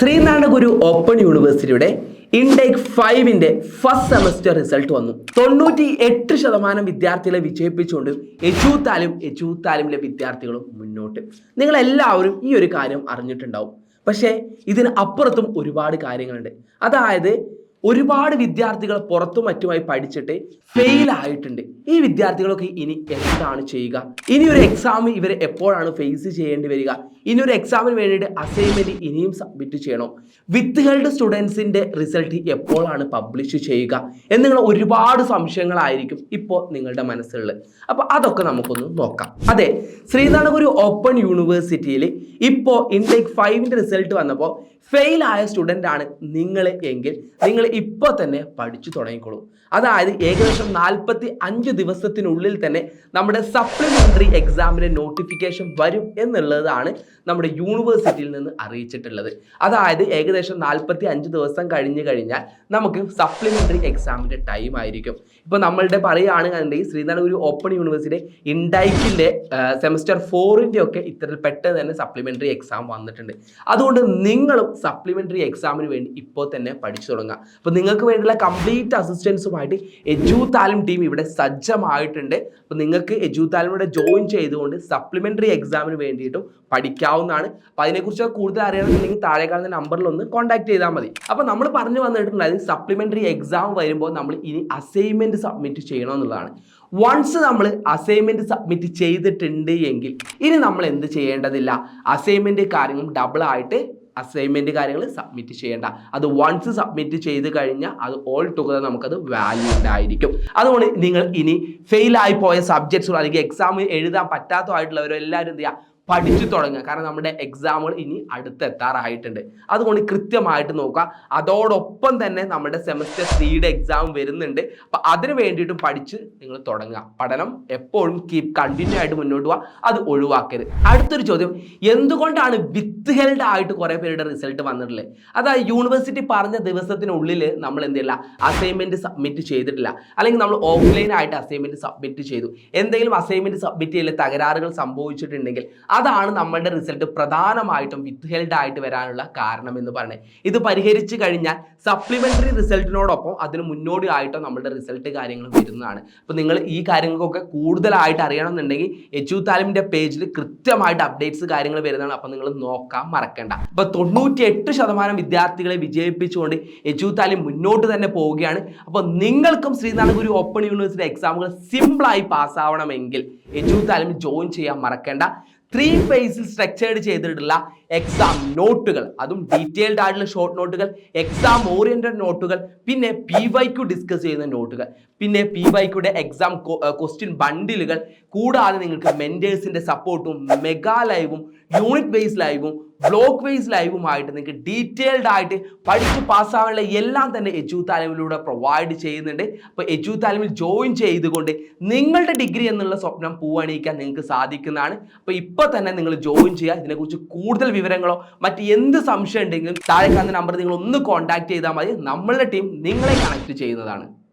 Sree Narayana Guru open യൂണിവേഴ്സിറ്റിയുടെ intake ഫൈവിന്റെ first semester result വന്നു. തൊണ്ണൂറ്റി എട്ട് ശതമാനം വിദ്യാർത്ഥികളെ വിജയിപ്പിച്ചുകൊണ്ട് എജൂത്താലും എജൂത്താലിമിലെ വിദ്യാർത്ഥികളും മുന്നോട്ട്. നിങ്ങൾ എല്ലാവരും ഈ ഒരു കാര്യം അറിഞ്ഞിട്ടുണ്ടാവും. പക്ഷേ ഇതിന് അപ്പുറത്തും ഒരുപാട് കാര്യങ്ങളുണ്ട്. അതായത് ഒരുപാട് വിദ്യാർത്ഥികൾ പുറത്തു മറ്റുമായി പഠിച്ചിട്ട് ഫെയിൽ ആയിട്ടുണ്ട്. ഈ വിദ്യാർത്ഥികളൊക്കെ ഇനി എന്താണ് ചെയ്യുക? ഇനി ഒരു എക്സാം ഇവർ എപ്പോഴാണ് ഫേസ് ചെയ്യേണ്ടി വരിക? ഇനി ഒരു എക്സാമിന് വേണ്ടിയിട്ട് അസൈൻമെന്റ് ഇനിയും സബ്മിറ്റ് ചെയ്യണോ? വിത്തുകളുടെ സ്റ്റുഡൻസിന്റെ റിസൾട്ട് എപ്പോഴാണ് പബ്ലിഷ് ചെയ്യുക? എന്നുള്ള ഒരുപാട് സംശയങ്ങളായിരിക്കും ഇപ്പോൾ നിങ്ങളുടെ മനസ്സിലുള്ളത്. അപ്പോൾ അതൊക്കെ നമുക്കൊന്ന് നോക്കാം. അതെ ശ്രീനാരായണഗുരു ഓപ്പൺ യൂണിവേഴ്സിറ്റിയിൽ ഇപ്പോൾ ഇൻടേക്ക് ഫൈവിന്റെ റിസൾട്ട് വന്നപ്പോൾ ഫെയിൽ ആയ സ്റ്റുഡന്റ് ആണ് നിങ്ങൾ എങ്കിൽ. നിങ്ങൾ ഇപ്പോൾ തന്നെ പഠിച്ചു തുടങ്ങിക്കോളൂ. അതായത് ഏകദേശം നാൽപ്പത്തി അഞ്ച് ദിവസത്തിനുള്ളിൽ തന്നെ നമ്മുടെ സപ്ലിമെന്ററി എക്സാമിന്റെ നോട്ടിഫിക്കേഷൻ വരും എന്നുള്ളതാണ് നമ്മുടെ യൂണിവേഴ്സിറ്റിയിൽ നിന്ന് അറിയിച്ചിട്ടുള്ളത്. അതായത് ഏകദേശം നാൽപ്പത്തി അഞ്ച് ദിവസം കഴിഞ്ഞ് കഴിഞ്ഞാൽ നമുക്ക് സപ്ലിമെന്ററി എക്സാമിന്റെ ടൈം ആയിരിക്കും. ഇപ്പോൾ നമ്മളുടെ പറയുകയാണെന്നുണ്ടെങ്കിൽ ശ്രീനാരായണഗുരു ഓപ്പൺ യൂണിവേഴ്സിറ്റി ഇൻഡൈക്കിന്റെ സെമസ്റ്റർ ഫോറിന്റെ ഒക്കെ ഇത്ര പെട്ടെന്ന് തന്നെ സപ്ലിമെന്ററി എക്സാം വന്നിട്ടുണ്ട്. അതുകൊണ്ട് നിങ്ങളും സപ്ലിമെന്ററി എക്സാമിന് വേണ്ടി ഇപ്പോൾ തന്നെ പഠിച്ചു തുടങ്ങുക. അപ്പോൾ നിങ്ങൾക്ക് വേണ്ടിയുള്ള കംപ്ലീറ്റ് അസിസ്റ്റൻസുമായിട്ട് എജു താലിം ടീം ഇവിടെ സജ്ജമായിട്ടുണ്ട്. അപ്പോൾ നിങ്ങൾക്ക് എജു താലിമിവിടെ ജോയിൻ ചെയ്തുകൊണ്ട് സപ്ലിമെന്ററി എക്സാമിന് വേണ്ടിയിട്ടും പഠിക്കാവുന്നതാണ്. അപ്പോൾ അതിനെക്കുറിച്ച് കൂടുതൽ അറിയണമെന്നുണ്ടെങ്കിൽ താഴെ കാണുന്ന നമ്പറിൽ ഒന്ന് കോൺടാക്ട് ചെയ്താൽ മതി. അപ്പോൾ നമ്മൾ പറഞ്ഞു വന്നിട്ടുണ്ടായത് സപ്ലിമെന്ററി എക്സാം വരുമ്പോൾ നമ്മൾ ഇനി അസൈൻമെന്റ് സബ്മിറ്റ് ചെയ്യണമെന്നുള്ളതാണ് വൺസ് നമ്മൾ അസൈൻമെന്റ് സബ്മിറ്റ് ചെയ്തിട്ടുണ്ട് എങ്കിൽ ഇനി നമ്മൾ എന്ത് ചെയ്യേണ്ടതില്ല? അസൈൻമെന്റ് കാര്യങ്ങളും ഡബിൾ ആയിട്ട് അസൈൻമെന്റ് കാര്യങ്ങൾ സബ്മിറ്റ് ചെയ്യേണ്ട. അത് വൺസ് സബ്മിറ്റ് ചെയ്ത് കഴിഞ്ഞാൽ അത് ഓൾ ടുഗദർ നമുക്കത് വാല്യൂഡ് ആയിരിക്കും. അതുകൊണ്ട് നിങ്ങൾ ഇനി ഫെയിൽ ആയി പോയ സബ്ജക്ട്സുകൾ അല്ലെങ്കിൽ എക്സാം എഴുതാൻ പറ്റാത്തതായിട്ടുള്ളവരോ എല്ലാവരും എന്ത് ചെയ്യുക? പഠിച്ചു തുടങ്ങുക. കാരണം നമ്മുടെ എക്സാമുകൾ ഇനി അടുത്തെത്താറായിട്ടുണ്ട്. അതുകൊണ്ട് കൃത്യമായിട്ട് നോക്കുക. അതോടൊപ്പം തന്നെ നമ്മുടെ സെമസ്റ്റർ സിയുടെ എക്സാം വരുന്നുണ്ട്. അപ്പം അതിന് വേണ്ടിയിട്ടും പഠിച്ച് നിങ്ങൾ തുടങ്ങുക. പഠനം എപ്പോഴും കീപ് കണ്ടിന്യൂ ആയിട്ട് മുന്നോട്ട് പോവുക. അത് ഒഴിവാക്കരുത്. അടുത്തൊരു ചോദ്യം. എന്തുകൊണ്ടാണ് വിത്ത് ഹെൽഡ് ആയിട്ട് കുറേ പേരുടെ റിസൾട്ട് വന്നിട്ടുള്ളത്? അതായത് യൂണിവേഴ്സിറ്റി പറഞ്ഞ ദിവസത്തിനുള്ളിൽ നമ്മൾ എന്ത് ചെയ്യില്ല അസൈൻമെന്റ് സബ്മിറ്റ് ചെയ്തിട്ടില്ല. അല്ലെങ്കിൽ നമ്മൾ ഓഫ്ലൈൻ ആയിട്ട് അസൈൻമെന്റ് സബ്മിറ്റ് ചെയ്തു. എന്തെങ്കിലും അസൈൻമെന്റ് സബ്മിറ്റ് ചെയ്യൽ തകരാറുകൾ സംഭവിച്ചിട്ടുണ്ടെങ്കിൽ അതാണ് നമ്മളുടെ റിസൾട്ട് പ്രധാനമായിട്ടും വിത്ത് ഹെൽഡ് ആയിട്ട് വരാനുള്ള കാരണം എന്ന് പറയുന്നത്. ഇത് പരിഹരിച്ചു കഴിഞ്ഞാൽ സപ്ലിമെന്ററി റിസൾട്ടിനോടൊപ്പം അതിന് മുന്നോടിയായിട്ടോ നമ്മളുടെ റിസൾട്ട് കാര്യങ്ങൾ വരുന്നതാണ്. അപ്പോൾ നിങ്ങൾ ഈ കാര്യങ്ങൾക്കൊക്കെ കൂടുതലായിട്ട് അറിയണമെന്നുണ്ടെങ്കിൽ എച്ച് യു താലിമിന്റെ പേജിൽ കൃത്യമായിട്ട് അപ്ഡേറ്റ്സ് കാര്യങ്ങൾ വരുന്നതാണ്. അപ്പോൾ നിങ്ങൾ നോക്കാൻ മറക്കണ്ട. അപ്പോൾ തൊണ്ണൂറ്റി എട്ട് ശതമാനം വിദ്യാർത്ഥികളെ വിജയിപ്പിച്ചുകൊണ്ട് എച്ച് യു താലിം മുന്നോട്ട് തന്നെ പോവുകയാണ്. അപ്പോൾ നിങ്ങൾക്കും ശ്രീനാരായണഗുരു ഓപ്പൺ യൂണിവേഴ്സിറ്റി എക്സാമുകൾ സിമ്പിളായി പാസ്സാവണമെങ്കിൽ എച്ച് യു താലിം ജോയിൻ ചെയ്യാൻ മറക്കേണ്ട. ത്രീ ഫേസിൽ സ്ട്രക്ചേർഡ് ചെയ്തിട്ടുള്ള എക്സാം നോട്ടുകൾ അതും ഡീറ്റെയിൽഡ് ആയിട്ടുള്ള ഷോർട്ട് നോട്ടുകൾ എക്സാം ഓറിയന്റഡ് നോട്ടുകൾ പിന്നെ പി വൈക്കു ഡിസ്കസ് ചെയ്യുന്ന നോട്ടുകൾ പിന്നെ പി വൈക്കുടെ എക്സാം ക്വസ്റ്റ്യൻ ബണ്ടിലുകൾ കൂടാതെ നിങ്ങൾക്ക് മെന്റേഴ്സിന്റെ സപ്പോർട്ടും മെഗാ ലൈവും യൂണിറ്റ് ബേസ് ലൈവും ബ്ലോക്ക് വൈസ് ലൈവുമായിട്ട് നിങ്ങൾക്ക് ഡീറ്റെയിൽഡ് ആയിട്ട് പഠിച്ച് പാസ്സാവാനുള്ള എല്ലാം തന്നെ എജു താലിമിലൂടെ പ്രൊവൈഡ് ചെയ്യുന്നുണ്ട്. അപ്പോൾ എജു താലിമിൽ ജോയിൻ ചെയ്തുകൊണ്ട് നിങ്ങളുടെ ഡിഗ്രി എന്നുള്ള സ്വപ്നം പൂവണിയിക്കാൻ നിങ്ങൾക്ക് സാധിക്കുന്നതാണ്. അപ്പോൾ ഇപ്പോൾ തന്നെ നിങ്ങൾ ജോയിൻ ചെയ്യുക. ഇതിനെക്കുറിച്ച് കൂടുതൽ വിവരങ്ങളോ മറ്റ് എന്ത് സംശയം ഉണ്ടെങ്കിലും താഴെ കാണുന്ന നമ്പർ നിങ്ങൾ ഒന്ന് കോൺടാക്ട് ചെയ്താൽ മതി. നമ്മളുടെ ടീം നിങ്ങളെ കണക്ട് ചെയ്യുന്നതാണ്.